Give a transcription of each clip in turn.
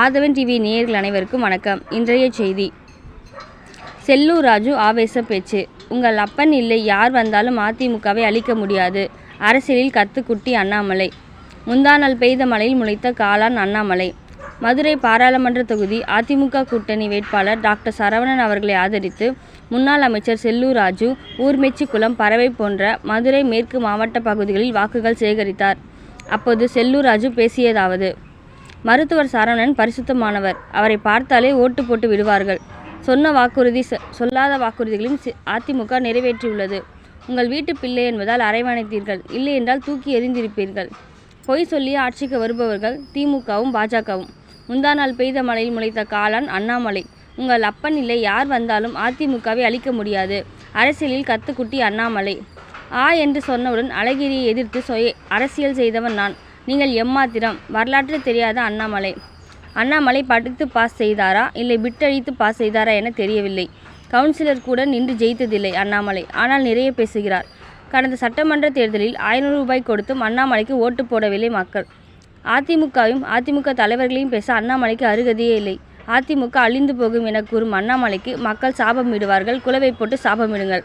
ஆதவன் TV நேயர்கள் அனைவருக்கும் வணக்கம். இன்றைய செய்தி. செல்லூர் ராஜு ஆவேச பேச்சு. உங்கள் அப்பன் இல்லை யார் வந்தாலும் அதிமுகவை அழிக்க முடியாது. அரசியலில் கத்துக்குட்டி அண்ணாமலை. முந்தாநாள் பெய்த மழையில் முளைத்த காளான் அண்ணாமலை. மதுரை பாராளுமன்ற தொகுதி அதிமுக கூட்டணி வேட்பாளர் டாக்டர் சரவணன் அவர்களை ஆதரித்து முன்னாள் அமைச்சர் செல்லூர் ராஜு ஊர்மெச்சிக்குளம் பறவை போன்ற மதுரை மேற்கு மாவட்ட பகுதிகளில் வாக்குகள் சேகரித்தார். அப்போது செல்லூர் ராஜு பேசியதாவது மருத்துவர் சரவணன் பரிசுத்தமானவர். அவரை பார்த்தாலே ஓட்டு போட்டு விடுவார்கள். சொன்ன வாக்குறுதி சொல்லாத வாக்குறுதிகளையும் அதிமுக நிறைவேற்றியுள்ளது. உங்கள் வீட்டு பிள்ளை என்பதால் அரைவணைத்தீர்கள். இல்லை என்றால் தூக்கி எறிந்திருப்பீர்கள். பொய் சொல்லி ஆட்சிக்கு வருபவர்கள் திமுகவும் பாஜகவும். முந்தா நாள் பெய்த மழையில் முளைத்த காளான் அண்ணாமலை. உங்கள் அப்பன் இல்லை யார் வந்தாலும் அதிமுகவை அழிக்க முடியாது. அரசியலில் கத்துக்குட்டி அண்ணாமலை. ஆ என்று சொன்னவுடன் அழகிரியை எதிர்த்து சொய அரசியல் செய்தவன் நான். நீங்கள் எம்மாத்திரம்? வரலாற்று தெரியாத அண்ணாமலை. அண்ணாமலை படித்து பாஸ் செய்தாரா? இல்லை பிட்டழித்து பாஸ் செய்தாரா என தெரியவில்லை. கவுன்சிலர் கூட நின்று ஜெயித்ததில்லை அண்ணாமலை. ஆனால் நிறைய பேசுகிறார். கடந்த சட்டமன்ற தேர்தலில் ஐநூறு ரூபாய் கொடுத்தும் அண்ணாமலைக்கு ஓட்டு போடவில்லை மக்கள். அதிமுகவையும் அதிமுக தலைவர்களையும் பேச அண்ணாமலைக்கு அருகதையே இல்லை. அதிமுக அழிந்து போகும் என கூறும் அண்ணாமலைக்கு மக்கள் சாபமிடுவார்கள் குலவை போட்டு சாபமிடுங்கள்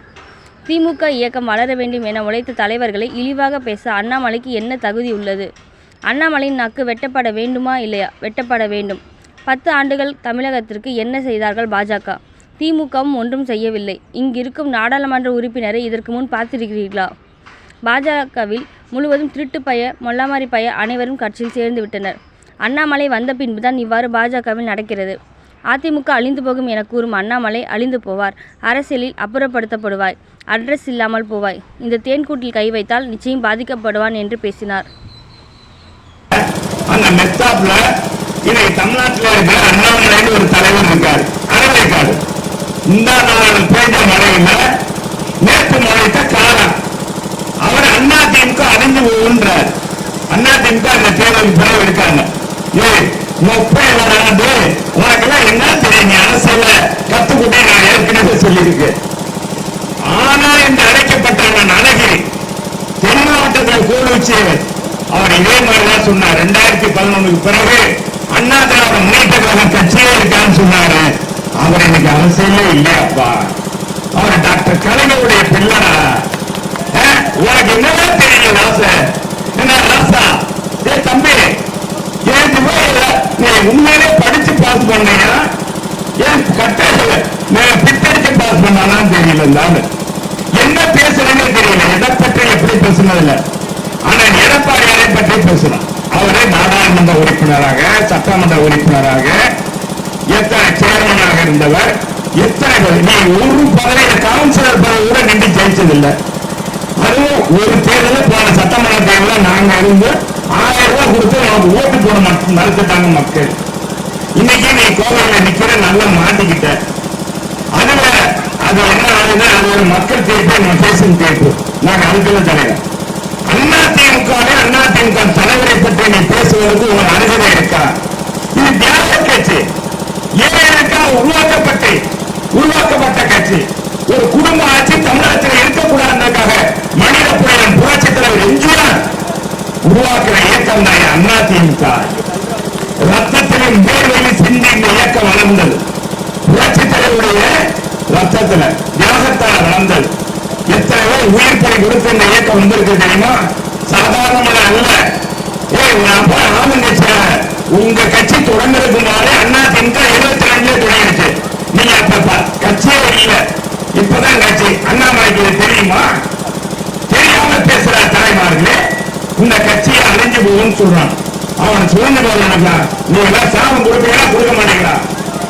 திமுக இயக்கம் வளர வேண்டும் என உழைத்த தலைவர்களை இழிவாக பேச அண்ணாமலைக்கு என்ன தகுதி உள்ளது? அண்ணாமலையின் நாக்கு வெட்டப்பட வேண்டுமா இல்லையா? வெட்டப்பட வேண்டும். பத்து ஆண்டுகள் தமிழகத்திற்கு என்ன செய்தார்கள் பாஜக? திமுகவும் ஒன்றும் செய்யவில்லை. இங்கிருக்கும் நாடாளுமன்ற உறுப்பினரை இதற்கு முன் பார்த்திருக்கிறீர்களா? பாஜகவில் முழுவதும் திருட்டு பய மொல்லாமாரி பய அனைவரும் கட்சியில் சேர்ந்து விட்டனர். அண்ணாமலை வந்த பின்புதான் இவ்வாறு பாஜகவில் நடக்கிறது. அதிமுக அழிந்து போகும் என கூறும் அண்ணாமலை அழிந்து போவார். அரசியலில் அப்புறப்படுத்தப்படுவாய். அட்ரஸ் இல்லாமல் போவாய். இந்த தேன்கூட்டில் கை வைத்தால் நிச்சயம் பாதிக்கப்படுவான் என்று பேசினார். அந்த மெஸ்டாப்ல இன்னைக்கு தமிழ்நாட்டில் இருக்கிற அண்ணாமலைன்னு ஒரு தலைவர் இருக்காரு. அரவேக்காடு இந்த நாள் பெய்த மழையில நேற்று மழைத்த காலம் அவர் அண்ணா திமுக அழிஞ்சு போகுன்றார். அண்ணா திமுக அந்த தேர்தலுக்கு பிறகு இருக்காங்க ஏய் முப்பை வராது. உனக்கெல்லாம் என்ன தெரியும்? நீ அரசியல கத்துக்கிட்டே நான் ஏற்கனவே சொல்லியிருக்கேன் ஆனா என்று அழைக்கப்பட்ட அண்ணன் அழகிரி தென் மாவட்டத்தில் கூடு அவர் இதே மாதிரிதான் சொன்னார். ரெண்டாயிரத்தி பதினொன்னுக்கு பிறகு அண்ணா திராவிட முன்னேற்ற கழக கட்சியே இருக்கான்னு சொன்னாரு. அவர் எனக்கு அரசியலே இல்லையாப்பா அவர் டாக்டர் கலைஞருடைய பிள்ளடா. அஹ், உனக்கு என்னதான் தெரியல ராசா? என்ன ராசா? ஏ தம்பி எனக்கு நீ உண்மையிலே படிச்சு பாஸ் பண்ணியா? ஏன் கட்டாயத்துல நான் பித்தடிச்சு பாஸ் பண்ணானான்னு தெரியல என்ன பேசுறேன்னு தெரியல. எதை பற்றி எப்படி பேசுனதில்லை? பற்றி பேசலாம் அவரை நாடாளுமன்ற உறுப்பினராக சட்டமன்ற உறுப்பினராக எத்தனை சேர்மனாக இருந்தவர் எத்தனை நீ ஒரு பதவியில கவுன்சிலர் பதவி கூட நின்று ஜெயிச்சதில்லை. அதுவும் ஒரு தேர்தலில் போன சட்டமன்ற தேர்தலில் நாங்க இருந்து ஆயிரம் ரூபாய் கொடுத்து நமக்கு ஓட்டு போட மறுத்துட்டாங்க மக்கள். இன்னைக்கு நீ கோவையில் நிக்கிற நல்லா மாட்டிக்கிட்ட. அதுல அது என்ன ஆகுது அது ஒரு மக்கள் தீர்ப்பு நான் பேசும் தீர்ப்பு நாங்கள் அதுக்குள்ள தலைவர். அண்ணா திமுக அண்ணா திமுக தலைவரை பற்றி நீ பேசுவதற்கு உங்கள் அருகதை இருக்கா? இது தியாக கட்சி. ஏழைகளுக்காக உருவாக்கப்பட்டு உருவாக்கப்பட்ட கட்சி? ஒரு குடும்ப ஆட்சி தமிழகத்தில் இருக்கக்கூடாதுக்காக மனித புயலின் புரட்சி தலைவர் எம்ஜிஆர் உருவாக்குற இயக்கம் தான் அண்ணா திமுக ரத்தத்திலும் வேர்வையில் சிந்தி இந்த இயக்கம் வளர்ந்தது. புரட்சி தலைவருடைய ரத்தத்துல தியாகத்தால் வளர்ந்தது. எத்தனை பேர் உயிர் பணி கொடுத்து இந்த இயக்கம் வந்திருக்கு தெரியுமா? சாதாரணமான அல்ல ஏய் நான் போய் ஆளுங்கட்சியா உங்க கட்சி தொடங்குறதுக்கு முன்னாலே அண்ணா திமுக இருபத்தி ரெண்டுல தொடங்கிடுச்சு நீங்க அப்ப கட்சியே இல்ல. இப்பதான் கட்சி. அண்ணாமலைக்கு இது தெரியுமா? தெரியாம பேசுற தாய்மார்களே இந்த கட்சியை அழிஞ்சு போகும்னு சொல்றான். அவன் சுதந்திர போதும் நீ எல்லாம் சாபம் கொடுப்பீங்களா கொடுக்க மாட்டீங்களா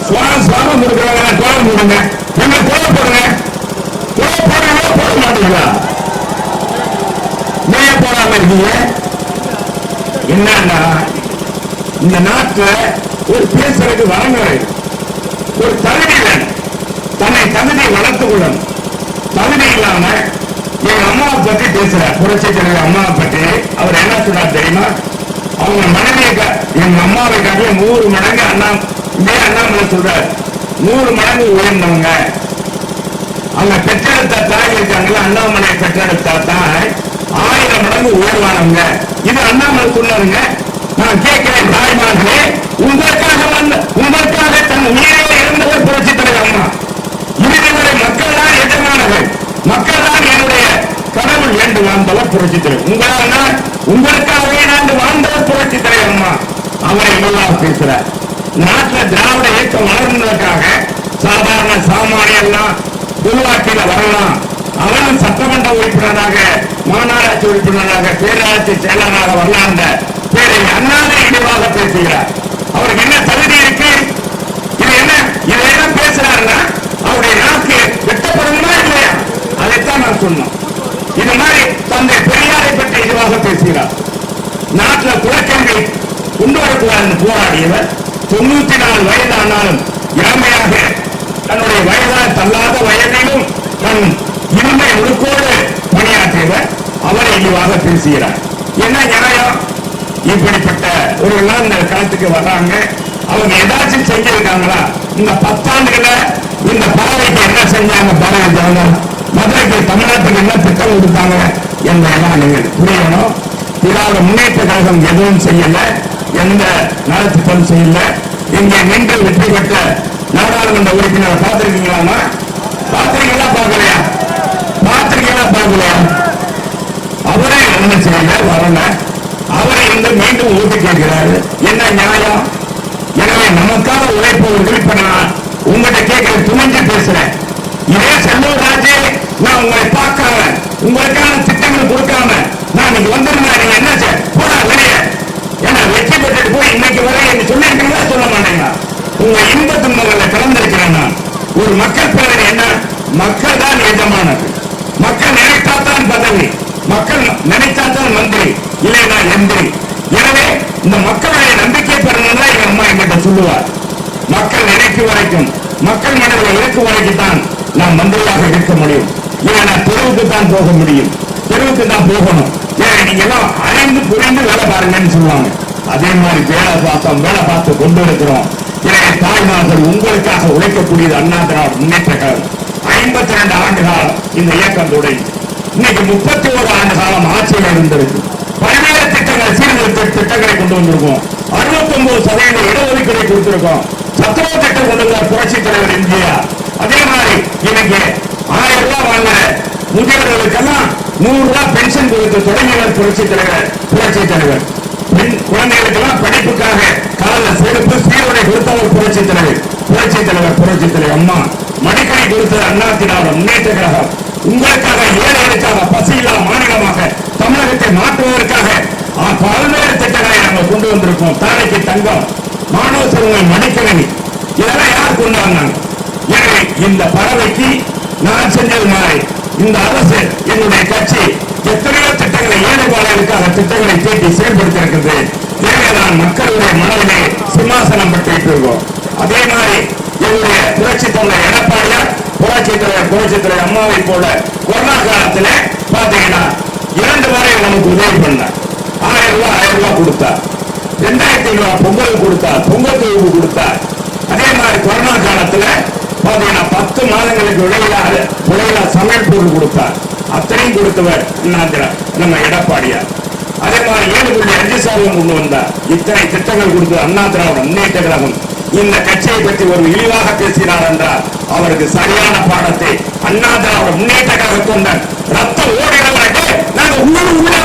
சுவாமம் சாபம் கொடுக்கறவங்க கோலம் போடுங்க. நீங்க கோலம் போடுங்க கோல போடுறீங்களா போட மாட்டீங்களா இருக்கீங்க? என்னன்னா இந்த நாட்டில் ஒரு பேசுறதுக்கு வரமுறை ஒரு தகுதி வேணும். தன்னை தகுதி வளர்த்துக் கொள்ளணும். தகுதி இல்லாம எங்க அம்மாவை பத்தி பேசுற புரட்சி தலைவர் அம்மாவை பற்றி அவர் என்ன சொன்னார் தெரியுமா? அவங்க மனைவியை எங்க அம்மாவை காட்டிய நூறு மடங்கு அண்ணா இதே அண்ணாமலை சொல்றாரு. நூறு மடங்கு உயர்ந்தவங்க. அவங்க பெற்றெடுத்த தாய் இருக்காங்களா அண்ணாமலை பெற்றெடுத்த தாய் ஆயிரம் மடங்கு உயர்வானவங்க. இது அண்ணாமலை சொன்னாருங்க நான் கேட்கிறேன் தாய்மார்களே உங்களுக்காக வந்த உங்களுக்காக தன் உயிரை இருந்தவர் புரட்சி தலைவர் அம்மா. இறுதிவரை மக்கள் தான் எஜமானவர் மக்கள் தான் என்னுடைய கடவுள் என்று வாழ்ந்தவர் புரட்சி தலைவர். உங்களால் உங்களுக்காகவே நான் வாழ்ந்தவர் புரட்சி தலைவர் அம்மா. அவரை எல்லாம் பேசுற. நாட்டில் திராவிட இயக்கம் வளர்ந்ததற்காக சாதாரண சாமானியெல்லாம் உருவாக்கில வரலாம். அவனும் சட்டமன்ற உறுப்பினராக மாநகராட்சி உறுப்பினராக பேராட்சி செயலாளராக வரலாண்ட பேரை அண்ணாதை இழிவாக பேசுகிறார். அவருக்கு என்ன தகுதி இருக்கு? இது என்ன? இதை என்ன பேசுறாருன்னா அவருடைய நாக்கு வெட்டப்படணுமா இல்லையா? அதைத்தான் நான் சொன்னோம். இது மாதிரி தந்தை பெரியாரை பற்றி இழிவாக பேசுகிறார். நாட்டுல குலக்கல்வி கொண்டு வரக்கூடாதுன்னு போராடியவர் தொண்ணூத்தி நாலு வயது ஆனாலும் இளமையாக அவரை பேசுகிறார் என்ன நியாயம் இப்படிப்பட்ட ஒரு இந்த களத்துக்கு வர்றாங்க அவங்க ஏதாச்சும் செஞ்சிருக்காங்களா? இந்த பத்தாண்டுகள இந்த பறவைக்கு என்ன செஞ்சாங்க பறவை ஜனதா மதுரைக்கு தமிழ்நாட்டுக்கு என்ன திட்டம் கொடுத்தாங்க என்பதெல்லாம் நீங்கள் புரியணும். திராவிட முன்னேற்ற கழகம் எதுவும் செய்யல. எந்த நலத்திட்டம் செய்யல இங்கே நின்று வெற்றி பெற்ற நாடாளுமன்ற உறுப்பினரை பார்த்திருக்கீங்களா பார்த்திருக்கீங்களா பார்க்கலையா? பார்த்திருக்கீங்களா பார்க்கலையா? என்ன செய்யல வரல அவரை இந்த மீண்டும் ஓட்டு கேட்கிறாரு. என்ன நியாயம்? எனவே நமக்காக உழைப்பவர்கள் இப்ப நான் உங்கள்கிட்ட கேட்கிற துணிஞ்சு பேசுறேன். இதே செல்லூர் ராஜே நான் உங்களை பார்க்காம உங்களுக்கான திட்டங்கள் கொடுக்காம நான் இங்க வந்திருந்தேன். நீங்க என்ன செய்ய போடா வெளியே. ஏன்னா வெற்றி பெற்றுட்டு போய் இன்னைக்கு வரை என்று சொல்லியிருக்கீங்களா சொல்ல மாட்டேங்க உங்க இன்ப துன்பங்களை கலந்திருக்கிறேன் நான். ஒரு மக்கள் பேரணி என்ன? மக்கள் தான் எஜமானது மக்கள் மந்திரி இல்லைனா எந்திரி எனவே இந்த மக்களுடைய நம்பிக்கை பெறணும்னா எங்க அம்மா என்கிட்ட சொல்லுவார். மக்கள் நினைக்கும் வரைக்கும் மக்கள் மனதில் இருக்கும் வரைக்கும் தான் நான் மந்திரியாக இருக்க முடியும். ஏன்னா தெருவுக்கு தான் போக முடியும். தெருவுக்கு தான் போகணும். ஏன் நீங்க எல்லாம் அறிந்து புரிந்து வேலை பாருங்கன்னு சொல்லுவாங்க. அதே மாதிரி வேலை பார்த்தோம் வேலை பார்த்து கொண்டு இருக்கிறோம். எனவே தாய்மார்கள் உங்களுக்காக உழைக்கக்கூடியது அண்ணா திராவிட முன்னேற்ற கழகம். ஐம்பத்தி ரெண்டு ஆண்டு காலம் இந்த இயக்கம் தொடங்கி. இன்னைக்கு முப்பத்தி ஒரு ஆண்டு காலம் ஆட்சியில் இருந்திருக்கு பல்வேறு திட்டங்கள் சீர்திருத்த திட்டங்களை கொண்டு வந்திருக்கோம். அறுபத்தி ஒன்பது சதவீத இடஒதுக்கீடு கொடுத்திருக்கோம். சத்துணவு திட்டம் கொண்டு வந்த புரட்சி தலைவர் எம்ஜிஆர். அதே மாதிரி இன்னைக்கு ஆயிரம் ரூபாய் வாங்க முதியவர்களுக்கெல்லாம் நூறு ரூபாய் பென்ஷன் கொடுத்து தொடங்கினர் புரட்சி தலைவர் புரட்சி தலைவர். பெண் குழந்தைகளுக்கெல்லாம் படிப்புக்காக கால செருப்பு சீருடை கொடுத்தவர் புரட்சி தலைவர். புரட்சி தலைவர் புரட்சி தலைவர் அம்மா. மடிக்கணி கொடுத்த அண்ணா திராவிட முன்னேற்ற கழகம். உங்களுக்காக ஏழைகளுக்காக பசியில்லா மாநிலமாக தமிழகத்தை மாற்றுவதற்காக பல்வேறு திட்டங்களை நாங்கள் கொண்டு வந்திருக்கோம். தாழைக்கு தங்கம் மாணவ செல்வங்கள் மடிக்கணி இதெல்லாம் யார் கொண்டு வந்தாங்க எனவே இந்த பறவைக்கு நான் செஞ்சது மாதிரி இந்த அரசு என்னுடைய கட்சி எத்தனையோ திட்டங்களை ஏழைபாளையர்களுக்காக திட்டங்களை தீட்டி செயல்படுத்தி இருக்கிறது எனவே நான் மக்களுடைய மனதிலே சிம்மாசனம் பெற்று இருக்கோம் அதே மாதிரி என்னுடைய புரட்சி தலைவர் எடப்பாடியார் புரட்சி தலைவர் அம்மாவை போல கொரோனா காலத்துல பாத்தீங்கன்னா இரண்டு முறை நமக்கு உதவி பண்ண ஆயிரம் ரூபாய் ஆயிரம் ரூபாய் கொடுத்தா ரெண்டாயிரத்தி ஐநூறு பொங்கல் கொடுத்தா பொங்கல் தொகுப்பு கொடுத்தா அதே மாதிரி கொரோனா காலத்துல பாத்தீங்கன்னா பத்து மாதங்களுக்கு விலையில்லா விலையில்லா சமையல் பொருள் கொடுத்தார். அத்தனையும் கொடுத்தவர் நம்ம எடப்பாடியார். அதே மாதிரி ஏழு புள்ளி அஞ்சு சதவீதம் கொண்டு வந்தார். இத்தனை திட்டங்கள் கொடுத்து அண்ணா திராவிட முன்னேற்ற கழகம். இந்த கட்சியை பற்றி ஒரு இழிவாக பேசினார் என்றால் அவருக்கு சரியான பாடத்தை அண்ணா திராவிட முன்னேற்ற கழகம் கொண்ட ரத்தம் ஓடுகிறவர்கள் நாங்க உங்களோடு உள்ள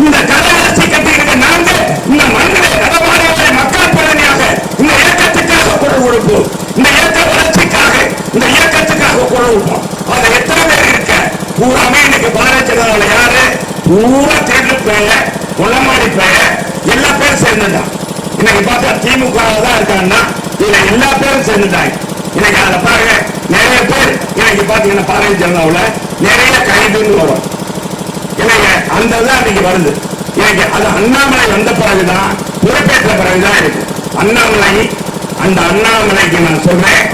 இந்த கலவரசி கட்டியிருக்க நாங்க இந்த மண்ணிலே நடமாடுவதை மக்கள் பிரதிநிதியாக இந்த இயக்கத்துக்காக குரல் கொடுப்போம். இந்த இயக்க வளர்ச்சிக்காக இந்த இயக்கத்துக்காக குரல் கொடுப்போம். அதை எத்தனை பேர் இருக்க? பூராமே இன்னைக்கு பாரதிய ஜனதாவில் யாரு? பூரா தேர்தல் பேர கொள்ளமாடி பேர எல்லா பேரும் சேர்ந்துதான். இன்னைக்கு பார்த்தா திமுக தான் இருக்காங்கன்னா இதுல இன்னைக்கு அதை பாருங்க. நிறைய பேர் இன்னைக்கு பாத்தீங்கன்னா பாரதிய ஜனதாவில் நிறைய கைதுன்னு வரும். இல்லைங்க அந்த தான் இன்னைக்கு வருது. இன்னைக்கு அது அண்ணாமலை வந்த பிறகுதான் பொறுப்பேற்ற பிறகுதான் இருக்கு. அண்ணாமலை அந்த அண்ணாமலைக்கு நான் சொல்றேன்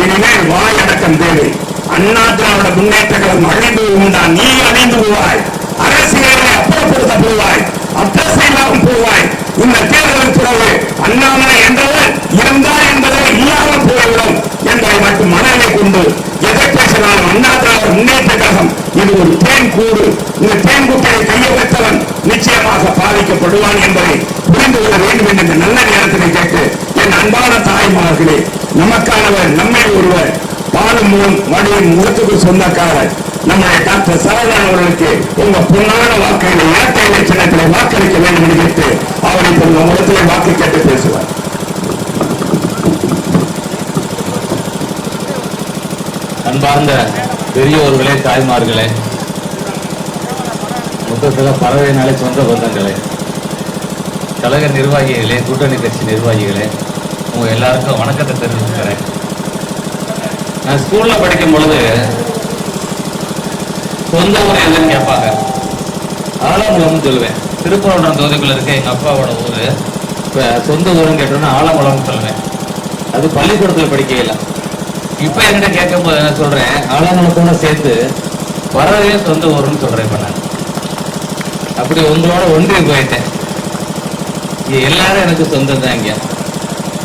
இனிமேல் வாயடக்கம் தேவை. அண்ணா திராவிட முன்னேற்ற கழகம் அழிந்து உண்டா? நீ அழிந்து போவாய் அரசியலை அப்புறப்படுத்தப்படுவாய் அப்பிரசியலாகவும் போவாய் இந்த தேர்தலுக்கு பிறகு அண்ணாமலை என்றவர் இருந்தார் என்பதை இல்லாமல் போய்விடும் என்பதை மட்டும் மனதை கொண்டு எதை பேசினாலும் அண்ணா திராவிட முன்னேற்ற கழகம் இது ஒரு தேன் கூடு இந்த தேன் கூட்டை கையை வைத்தவன் நிச்சயமாக பாதிக்கப்படுவான் என்பதை புரிந்து கொள்ள வேண்டும் என்ற இந்த நல்ல நேரத்தில் கேட்டு என் அன்பான தாய்மார்களே நமக்கானவர் நம்மை ஒருவர் பாலும் முகம் வடிவின் முகத்துக்கு சொந்தக்காரர். நம்முடைய டாக்டர் சரவணன் அவர்களுக்கு உங்க பொன்னான வாக்குகளை இரட்டை இலட்சணத்திலே வாக்களிக்க வேண்டும் என்று கேட்டு அவர் இப்ப உங்க முகத்திலே வாக்கு கேட்டு பேசுவார். அன்பார்ந்த பெரியோர்களே தாய்மார்களே மொத்தத்தில் பறவைனாலே சொந்த பந்தங்களே. கழக நிர்வாகிகளே கூட்டணி கட்சி நிர்வாகிகளே உங்க எல்லாருக்கும் வணக்கத்தை தெரிவிச்சுக்கிறேன். நான் ஸ்கூல்ல படிக்கும் பொழுது சொந்த ஊர் எதுன்னு கேட்பாங்க. ஆலங்குளம்னு சொல்லுவேன். திருப்பரங்குன்றம் தொகுதிக்குள்ள இருக்க எங்க அப்பாவோட ஊரு. இப்போ சொந்த ஊருன்னு கேட்டோம்னா ஆலங்குளம்னு சொல்லுவேன். அது பள்ளிக்கூடத்துல படிக்கையில இப்ப என்கிட்ட கேட்கும்போது என்ன சொல்றேன் ஆலங்குளத்தோட சேர்த்து வரவே சொந்த ஊருன்னு சொல்றேன் இப்போ நான். அப்படி உங்களோட ஒன்றி போயிட்டேன். இங்க எல்லாரும் எனக்கு சொந்தம் தான் இங்க.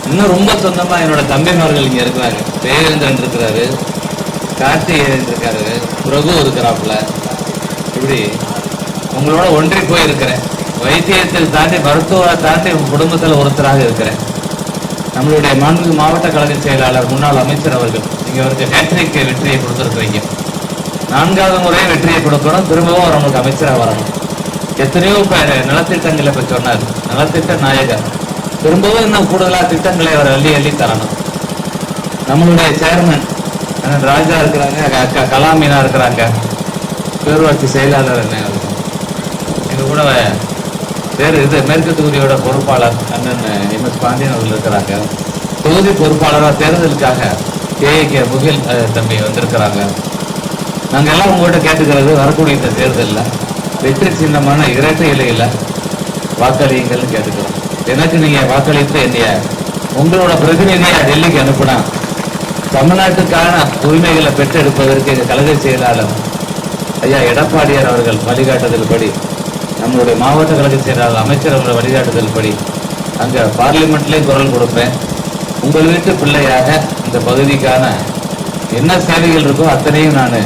இன்னும் ரொம்ப சொந்தமாக என்னோட தம்பிமார்கள் இங்கே இருக்கிறாங்க. தேவேந்திரன் இருக்கிறாரு கார்த்திகேயன் இருக்காரு பிரபு இருக்கிறாப்புல. இப்படி உங்களோட ஒன்றி போய் இருக்கிறேன் வைத்தியத்தில் தாண்டி மருத்துவ தாண்டி உங்கள் குடும்பத்தில் ஒருத்தராக இருக்கிறேன். நம்மளுடைய மாண்பு மாவட்ட கழக செயலாளர் முன்னாள் அமைச்சர் அவர்கள் நீங்கள் அவருக்கு ஹேட்ரிக் வெற்றியை கொடுத்துருக்கீங்க நான்காவது முறை வெற்றியை கொடுக்கணும் திரும்பவும் அவர் நமக்கு அமைச்சராக வரணும். எத்தனையோ இப்ப நலத்திட்டங்களை இப்போ சொன்னார். நலத்திட்ட நாயகர். திரும்பவும் இன்னும் கூடுதலாக திட்டங்களை அவர் அள்ளி அள்ளி தரணும். நம்மளுடைய சேர்மன் ராஜா இருக்கிறாங்க அக்கா கலாமீனா இருக்கிறாங்க. பேரூராட்சி செயலாளர் என்ன இது கூட வேறு இது மேற்கு தொகுதியோட பொறுப்பாளர் அண்ணன் எம் எஸ் பாண்டியன் அவர்கள் இருக்கிறாங்க. தொகுதி பொறுப்பாளராக தேர்தலுக்காக கே கே முகில் தம்பி வந்திருக்கிறாங்க. நாங்கள் எல்லாம் உங்கள்கிட்ட கேட்டுக்கிறது வரக்கூடிய இந்த தேர்தலில். வெற்றி சின்னமான இரட்டை இலையில் வாக்களியுங்கள்னு கேட்டுக்கிறோம். எனக்கு நீங்க வாக்களித்து என்னைய உங்களோட பிரதிநிதியை டெல்லிக்கு அனுப்பினா தமிழ்நாட்டுக்கான உரிமைகளை பெற்றெடுப்பதற்கு எங்க கழக செயலாளர் ஐயா எடப்பாடியார் அவர்கள் வழிகாட்டுதல் படி நம்மளுடைய மாவட்ட கழக செயலாளர் அமைச்சர் அவர்கள் வழிகாட்டுதல் படி அங்க பார்லிமெண்ட்லேயும் குரல் கொடுப்பேன். உங்கள் வீட்டு பிள்ளையாக இந்த பகுதிக்கான என்ன சேவைகள் இருக்கோ அத்தனையும் நான்